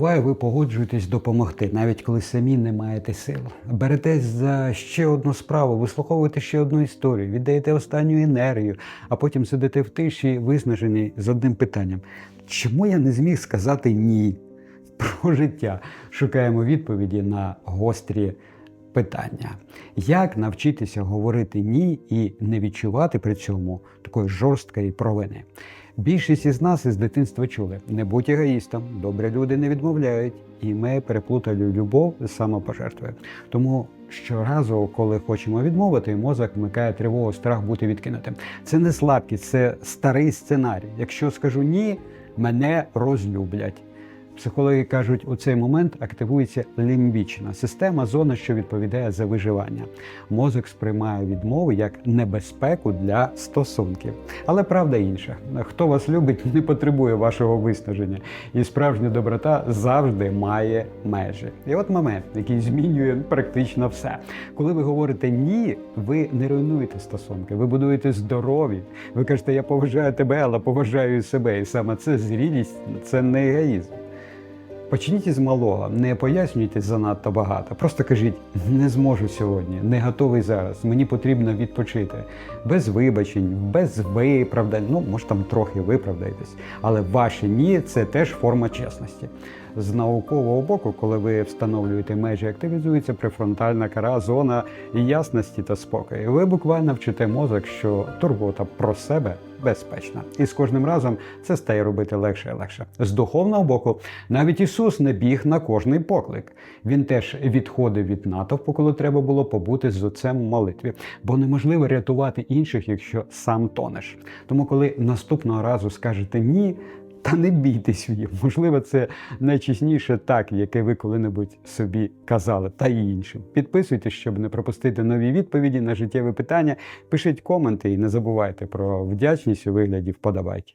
Буває, ви погоджуєтесь допомогти, навіть коли самі не маєте сил. Беретесь за ще одну справу, вислуховуєте ще одну історію, віддаєте останню енергію, а потім сидите в тиші, виснажені з одним питанням: чому я не зміг сказати ні про життя? Шукаємо відповіді на гострі питання. Як навчитися говорити ні і не відчувати при цьому такої жорсткої провини? Більшість із нас із дитинства чули: не будь егоїстом, добрі люди не відмовляють, і ми переплутали любов з самопожертвою. Тому щоразу, коли хочемо відмовити, мозок вмикає тривогу, страх бути відкинутим. Це не слабкість, це старий сценарій. Якщо скажу ні, мене розлюблять. Психологи кажуть, у цей момент активується лімбічна система, зона, що відповідає за виживання. Мозок сприймає відмови як небезпеку для стосунків. Але правда інша: хто вас любить, не потребує вашого виснаження, і справжня доброта завжди має межі. І от момент, який змінює практично все. Коли ви говорите ні, ви не руйнуєте стосунки, ви будуєте здорові. Ви кажете, я поважаю тебе, але поважаю і себе. І саме це зрілість, це не егоїзм. Почніть із малого, не пояснюйте занадто багато. Просто кажіть, не зможу сьогодні, не готовий зараз. Мені потрібно відпочити. Без вибачень, без виправдань. Ну, може там трохи виправдаєтесь. Але ваше ні це теж форма чесності. З наукового боку, коли ви встановлюєте межі, активізується префронтальна кара, зона ясності та спокою. Ви буквально вчите мозок, що турбота про себе безпечна. І з кожним разом це стає робити легше і легше. З духовного боку, навіть Ісус не біг на кожний поклик. Він теж відходив від натовпу, коли треба було побути з отцем в молитві, бо неможливо рятувати інших, якщо сам тонеш. Тому, коли наступного разу скажете ні. Та не бійтесь її. Можливо, це найчесніше так, яке ви коли-небудь собі казали, та й іншим. Підписуйтесь, щоб не пропустити нові відповіді на життєві питання. Пишіть коменти і не забувайте про вдячність у вигляді вподобайки.